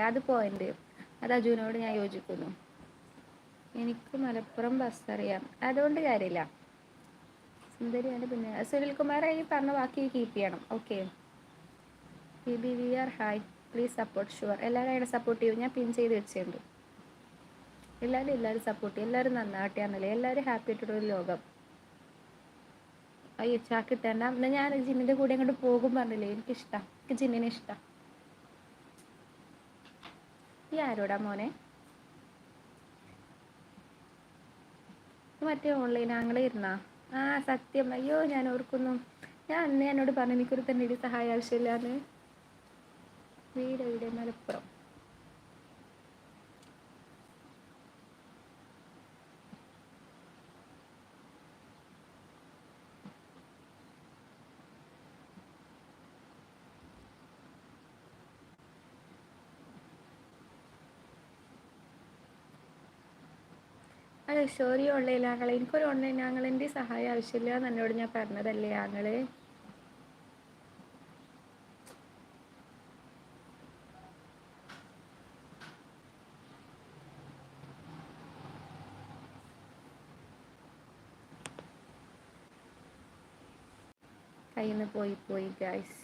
അത് പോയിന്റ് അത് അജുവിനോട് ഞാൻ യോജിക്കുന്നു. എനിക്ക് മലപ്പുറം ബസ് അറിയാം. അതുകൊണ്ട് കാര്യമില്ല. സുന്ദരിയാണ് പിന്നെ സുനിൽകുമാർ ഈ പറഞ്ഞ ബാക്കി കീപ്പ് ചെയ്യണം. Okay P B V R hi please support sure എല്ലാവരും അതിനെ സപ്പോർട്ട് ചെയ്യും. ഞാൻ പിൻ ചെയ്ത് വെച്ചിട്ടുണ്ട്. എല്ലാവരും എല്ലാവരും സപ്പോർട്ട് ചെയ്യും. എല്ലാവരും നന്നാട്ടിയാണല്ലേ എല്ലാവരും ഹാപ്പി ആയിട്ടുള്ള ഒരു ലോകം. അയ്യോ ചാക്കിട്ടേണ്ട എന്നാൽ ഞാൻ ജിന്നിന്റെ കൂടെ അങ്ങോട്ട് പോകും പറഞ്ഞില്ലേ? എനിക്കിഷ്ടം. എനിക്ക് ജിന്നിനെ ഇഷ്ടം. ഈ ആരോടാ മോനെ? മറ്റേ ഓൺലൈൻ ആങ്ങളെ ഇരുന്നാ? ആ സത്യം. അയ്യോ ഞാൻ ഓർക്കുന്നു. ഞാൻ അന്ന് എന്നോട് പറഞ്ഞു എനിക്കൊരു തന്നെ സഹായം ആവശ്യമില്ലാന്ന്. വീട് എവിടെ മലപ്പുറം സോറി ഓൺലൈൻ ആങ്ങളെ. എനിക്കൊരു ഓൺലൈൻ ആങ്ങളിന്റെ സഹായം ആവശ്യമില്ല എന്ന് എന്നോട് ഞാൻ പറഞ്ഞതല്ലേ ആങ്ങളെ? കയ്യിൽ നിന്ന് പോയി പോയി ഗൈസ്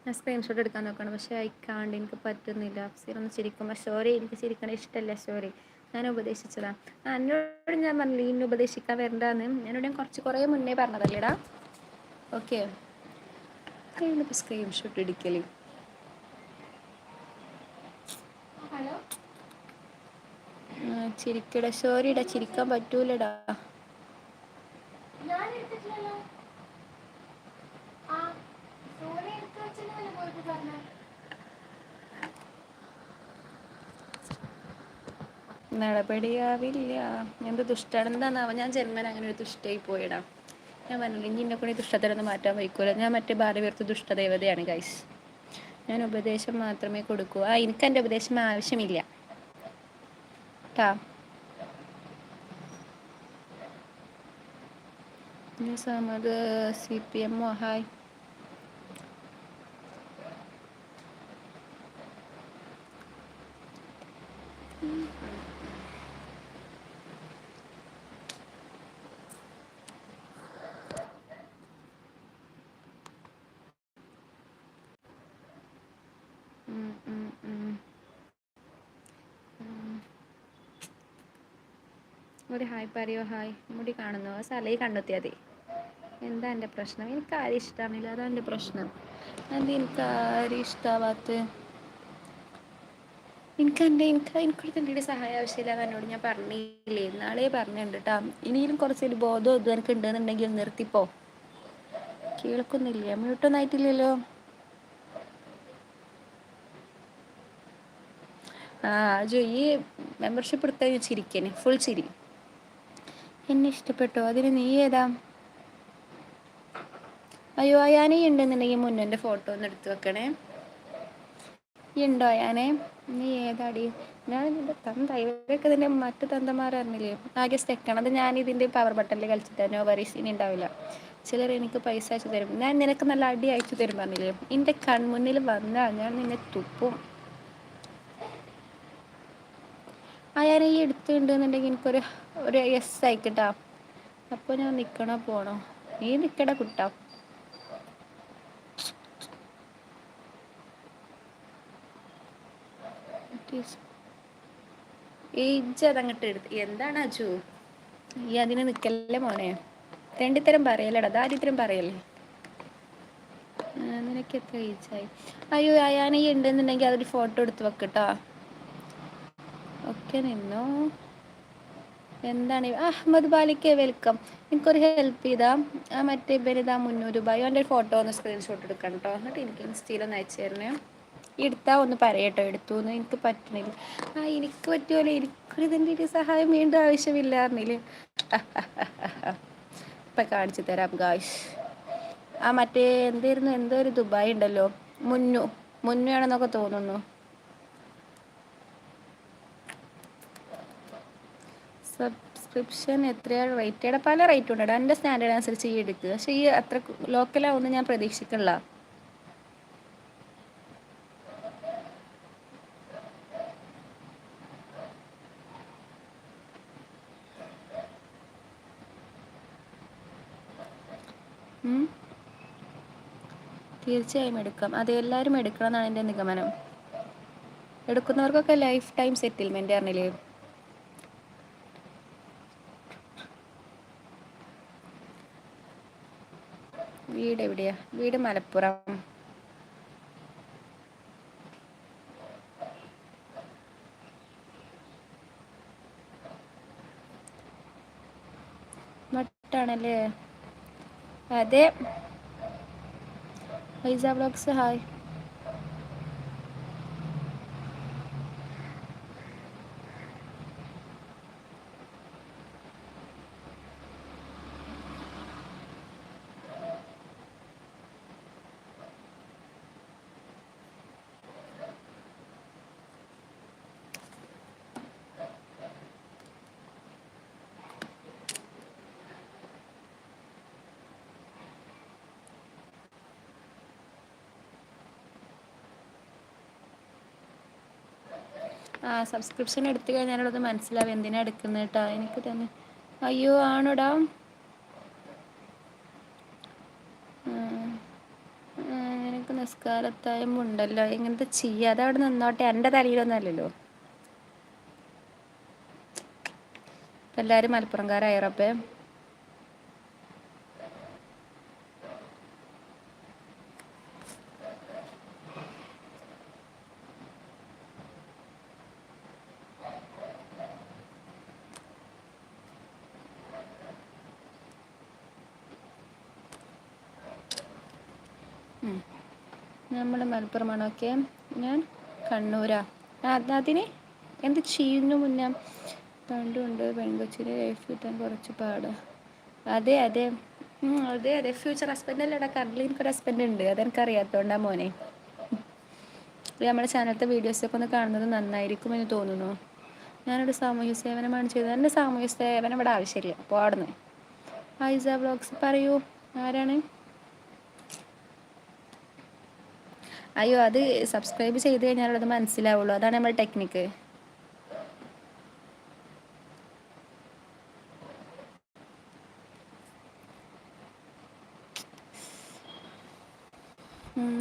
ഞാൻ സ്ക്രീൻഷോട്ട് എടുക്കാൻ നോക്കണം. പക്ഷേ അയക്കാണ്ട് എനിക്ക് പറ്റുന്നില്ല. അഫ്സീറൊന്ന് ചിരിക്കുമ്പോൾ സോറി എനിക്ക് ചിരിക്കണ ഇഷ്ടമല്ല സോറി ഞാൻ ഉപദേശിച്ചതാണ് ആ എന്നോട് ഞാൻ പറഞ്ഞില്ല ഇന്ന് ഉപദേശിക്കാൻ വരണ്ടാന്ന്. എന്നോട് ഞാൻ കുറച്ച് കുറേ മുന്നേ പറഞ്ഞതല്ലേടാ. ഓക്കെ കഴിഞ്ഞപ്പോൾ സ്ക്രീൻഷോട്ട് എടുക്കൽ. ആ, ചിരിക്കടാ. സോറിടാ ചിരിക്കാൻ പറ്റൂലടാ ഞാൻ എടുത്തിട്ടില്ലല്ലോ ആ സോറി എടുത്ത് വെച്ചിട്ടല്ലേ പോയിട്ട് പറഞ്ഞേ നടപടിയാവില്ല. എന്ത് ദുഷ്ടാണ് എന്താന്നാവോ ഞാൻ ജന്മന അങ്ങനെ ഒരു ദുഷ്ടായി പോയിടാം. ഞാൻ പറഞ്ഞില്ല ഇനി എന്നെ കൊണ്ട് ഈ ദുഷ്ടതരൊന്നും മാറ്റാൻ വയ്ക്കൂല ഞാൻ മറ്റേ ബാലവീർത്ത് ദുഷ്ടദേവതയാണ് ഗൈസ് ഞാൻ ഉപദേശം മാത്രമേ കൊടുക്കൂ. ആ എനിക്ക് എന്റെ ഉപദേശം ആവശ്യമില്ല. ട്ടാ. സി പി എം ഹായ് ഒരു ഹായ് പറയോ ഹായ്. മുടി കാണുന്നു ആ സ്ഥലയിൽ കണ്ടെത്തിയാൽ എന്താ എന്റെ പ്രശ്നം? എനിക്ക് ആരും ഇഷ്ടമാണില്ല അതാ എന്റെ പ്രശ്നം. എന്താ എനിക്ക് ആരും ഇഷ്ടാവാത്ത എനിക്ക് എന്റെ എനിക്ക് എനിക്കൊരു തന്റെ സഹായം ആവശ്യമില്ല എന്നോട് ഞാൻ പറഞ്ഞില്ലേ? നാളെ പറഞ്ഞിട്ടുണ്ട് കേട്ടോ ഇനിയും കുറച്ചൊരു ബോധം ഇത് എനിക്ക് ഉണ്ടെന്നുണ്ടെങ്കിൽ നിർത്തിപ്പോ. കേൾക്കുന്നില്ല? മ്യൂട്ടൊന്നും ആയിട്ടില്ലല്ലോ. ആ ജോ ഈ മെമ്പർഷിപ്പ് എടുത്താൽ ചിരിക്കന് ഫുൾ ചിരി. എന്നെ ഇഷ്ടപ്പെട്ടോ. അതിന് നീ ഏതാ? അയ്യോ അയാനെ ഉണ്ടെന്നുണ്ടെങ്കിൽ മുന്നന്റെ ഫോട്ടോ ഒന്ന് എടുത്തു വെക്കണേ. ഉണ്ടോ അയാനെ? നീ ഏതാടി? ഞാൻ ഇതിന്റെ തന്ത ഇവരൊക്കെ ഇതിന്റെ മറ്റു തന്തമാരറിഞ്ഞില്ലേ ആകെ സ്റ്റെക്കാണ് അത് ഞാൻ ഇതിന്റെ പവർ ബട്ടണിൽ കളിച്ചിട്ട്. നോ വറീസ് ഇനി ഉണ്ടാവില്ല. ചിലർ എനിക്ക് പൈസ അയച്ചു തരും. ഞാൻ നിനക്ക് നല്ല അടി അയച്ചു തരും പറഞ്ഞില്ലേ? എന്റെ കൺമുന്നിൽ വന്നാൽ ഞാൻ നിന്നെ തുപ്പും. അയാൾ ഈ എടുത്തുണ്ടെന്നുണ്ടെങ്കിൽ എനിക്കൊരു ഒരു യെസ് ആയിക്കട്ടാ. അപ്പോൾ ഞാൻ നിൽക്കണോ പോണോ? നീ നിൽക്കട കുട്ടാ. ഈ ഇജ്ജ് അതങ്ങട്ട് എടുത്ത്. എന്താണ് അജു? ഈ അതിന് നിൽക്കല്ലേ മോനെ? രണ്ടിത്തരം പറയലടാ. ദാരിദ്ര്യം പറയല്ലേ? നിനക്ക് എത്ര ഏജായി അയ്യോ അയാനെ ഉണ്ടെന്നുണ്ടെങ്കിൽ അതൊരു ഫോട്ടോ എടുത്ത് വെക്കട്ടാ നിന്നോ എന്താണ്? അഹമ്മദ് ബാലിക്ക് വെൽക്കം. എനിക്കൊരു ഹെൽപ്പ് ചെയ്താ. ആ മറ്റേ ഇവരിതാ മുന്നൂറ് രൂപയോ എന്റെ ഫോട്ടോ ഒന്ന് സ്ക്രീൻഷോട്ട് എടുക്കണം കേട്ടോ എന്നിട്ട് എനിക്ക് ഇൻസ്റ്റയിലൊന്ന് അയച്ചു തരണേ. എടുത്താ ഒന്ന് പറയട്ടോ. എടുത്തു എന്ന് എനിക്ക് പറ്റണില്ല. ആ എനിക്ക് പറ്റുമല്ലോ എനിക്കൊരു ഇതിന്റെ ഒരു സഹായം വീണ്ടും ആവശ്യമില്ല അറിഞ്ഞില്ല ഇപ്പം കാണിച്ചു തരാം ഗായ്സ് ആ മറ്റേ എന്തായിരുന്നു? എന്തോ ഒരു ദുബായ് ഉണ്ടല്ലോ. മുന്നു. മുന്നു ആണെന്നൊക്കെ തോന്നുന്നു. സബ്സ്ക്രിപ്ഷൻ എത്രയാണ് റേറ്റ് ഇവിടെ പല റേറ്റ് ഉണ്ട് എന്റെ സ്റ്റാൻഡേർഡ് അനുസരിച്ച് ഈ എടുക്കുക പക്ഷേ ഈ അത്ര ലോക്കലാവുമെന്ന് ഞാൻ പ്രതീക്ഷിക്കണില്ല. തീർച്ചയായും എടുക്കാം. അത് എല്ലാവരും എടുക്കണം എന്നാണ് എന്റെ നിഗമനം. എടുക്കുന്നവർക്കൊക്കെ ലൈഫ് ടൈം സെറ്റിൽമെന്റ് പറഞ്ഞില്ലേ? വീട് എവിടെയാ? വീട് മലപ്പുറം. മട്ടാണല്ലേ? അതെ. വൈസ ബ്ലോഗ്സ് ഹായ്. സബ്സ്ക്രിപ്ഷൻ എടുത്തു കഴിഞ്ഞാലത് മനസ്സിലാവും. എന്തിനാ എടുക്കുന്നത് കേട്ടോ എനിക്ക് തന്നെ. അയ്യോ ആണോടാ? എനിക്ക് നിസ്കാരത്തായും ഉണ്ടല്ലോ ഇങ്ങനത്തെ ചെയ്യാതെ അതവിടെ നിന്നോട്ടെ. എന്റെ തലയിലൊന്നല്ലല്ലോ എല്ലാവരും മലപ്പുറംകാരായറപ്പേ നമ്മൾ മലപ്പുറമാണ് ഓക്കെ ഞാൻ കണ്ണൂരാ. അതിന് എന്ത് ചെയ്യുന്നു മുന്നേ? പണ്ടുണ്ട് പെൺകൊച്ചിനെ ലൈഫ് കിട്ടാൻ കുറച്ച് പാട്. അതെ അതെ. അതെ അതെ. ഫ്യൂച്ചർ ഹസ്ബൻഡ് അല്ലേടാ കറണ്ടിൽ എനിക്കൊരു ഹസ്ബൻഡ് ഉണ്ട്. അതെനിക്കറിയാത്തോണ്ടാ മോനെ. നമ്മുടെ ചാനലത്തെ വീഡിയോസൊക്കെ ഒന്ന് കാണുന്നത് നന്നായിരിക്കും എന്ന് തോന്നുന്നു. ഞാനൊരു സാമൂഹ്യ സേവനമാണ് ചെയ്തത്. എന്റെ സാമൂഹ്യ സേവനം ഇവിടെ ആവശ്യമില്ല. അപ്പോൾ അവിടുന്ന് ഐസ വ്ളോഗ്സ് പറയൂ. ആരാണ്? അയ്യോ അത് സബ്സ്ക്രൈബ് ചെയ്ത് അത് മനസ്സിലാവുള്ളൂ. അതാണ് നമ്മൾ ടെക്നിക്ക്